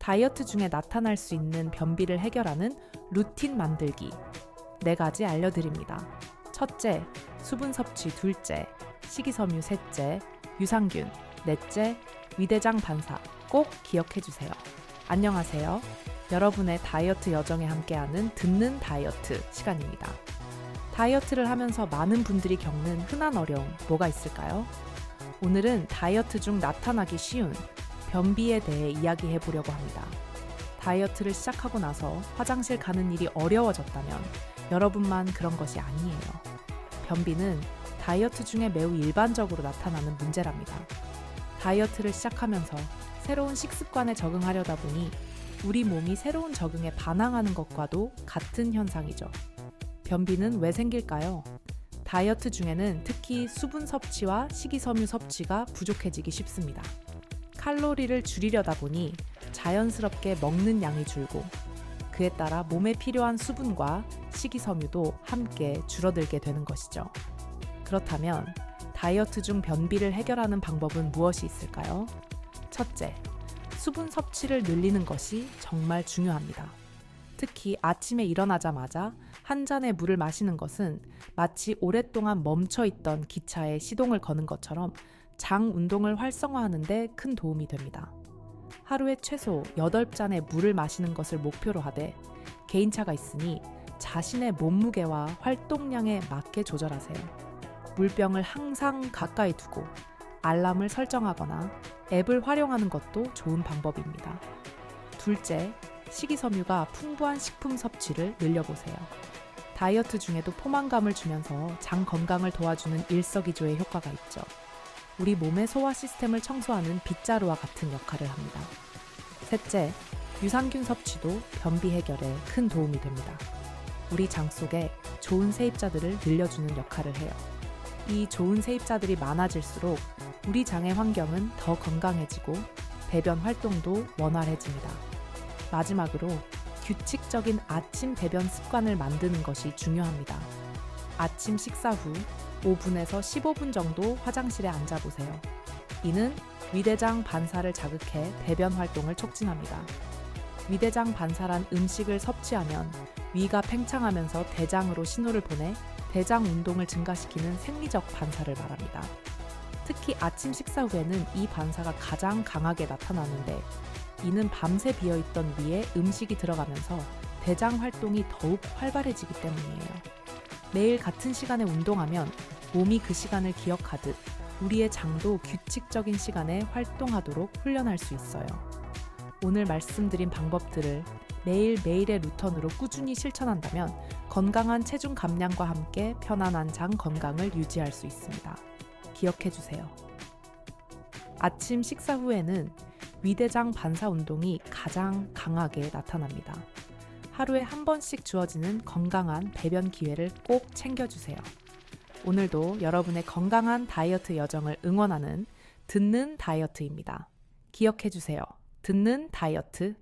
다이어트 중에 나타날 수 있는 변비를 해결하는 루틴 만들기 네 가지 알려드립니다. 첫째, 수분 섭취 둘째, 식이섬유 셋째, 유산균 넷째, 위대장 반사 꼭 기억해 주세요. 안녕하세요. 여러분의 다이어트 여정에 함께하는 듣는 다이어트 시간입니다. 다이어트를 하면서 많은 분들이 겪는 흔한 어려움 뭐가 있을까요? 오늘은 다이어트 중 나타나기 쉬운 변비에 대해 이야기해 보려고 합니다. 다이어트를 시작하고 나서 화장실 가는 일이 어려워졌다면 여러분만 그런 것이 아니에요. 변비는 다이어트 중에 매우 일반적으로 나타나는 문제랍니다. 다이어트를 시작하면서 새로운 식습관에 적응하려다 보니 우리 몸이 새로운 적응에 반항하는 것과도 같은 현상이죠. 변비는 왜 생길까요? 다이어트 중에는 특히 수분 섭취와 식이섬유 섭취가 부족해지기 쉽습니다. 칼로리를 줄이려다 보니 자연스럽게 먹는 양이 줄고 그에 따라 몸에 필요한 수분과 식이섬유도 함께 줄어들게 되는 것이죠. 그렇다면 다이어트 중 변비를 해결하는 방법은 무엇이 있을까요? 첫째, 수분 섭취를 늘리는 것이 정말 중요합니다. 특히 아침에 일어나자마자 한 잔의 물을 마시는 것은 마치 오랫동안 멈춰 있던 기차에 시동을 거는 것처럼 장 운동을 활성화하는데 큰 도움이 됩니다. 하루에 최소 8잔의 물을 마시는 것을 목표로 하되 개인차가 있으니 자신의 몸무게와 활동량에 맞게 조절하세요. 물병을 항상 가까이 두고 알람을 설정하거나 앱을 활용하는 것도 좋은 방법입니다. 둘째, 식이섬유가 풍부한 식품 섭취를 늘려보세요. 다이어트 중에도 포만감을 주면서 장 건강을 도와주는 일석이조의 효과가 있죠. 우리 몸의 소화 시스템을 청소하는 빗자루와 같은 역할을 합니다. 셋째, 유산균 섭취도 변비 해결에 큰 도움이 됩니다. 우리 장 속에 좋은 세입자들을 늘려주는 역할을 해요. 이 좋은 세입자들이 많아질수록 우리 장의 환경은 더 건강해지고 배변 활동도 원활해집니다. 마지막으로 규칙적인 아침 배변 습관을 만드는 것이 중요합니다. 아침 식사 후 5분에서 15분 정도 화장실에 앉아보세요. 이는 위대장 반사를 자극해 배변 활동을 촉진합니다. 위대장 반사란 음식을 섭취하면 위가 팽창하면서 대장으로 신호를 보내 대장 운동을 증가시키는 생리적 반사를 말합니다. 특히 아침 식사 후에는 이 반사가 가장 강하게 나타나는데 이는 밤새 비어있던 위에 음식이 들어가면서 대장 활동이 더욱 활발해지기 때문이에요. 매일 같은 시간에 운동하면 몸이 그 시간을 기억하듯 우리의 장도 규칙적인 시간에 활동하도록 훈련할 수 있어요. 오늘 말씀드린 방법들을 매일매일의 루턴으로 꾸준히 실천한다면 건강한 체중 감량과 함께 편안한 장 건강을 유지할 수 있습니다. 기억해 주세요. 아침 식사 후에는 위대장 반사 운동이 가장 강하게 나타납니다. 하루에 한 번씩 주어지는 건강한 배변 기회를 꼭 챙겨주세요. 오늘도 여러분의 건강한 다이어트 여정을 응원하는 듣는 다이어트입니다. 기억해 주세요. 듣는 다이어트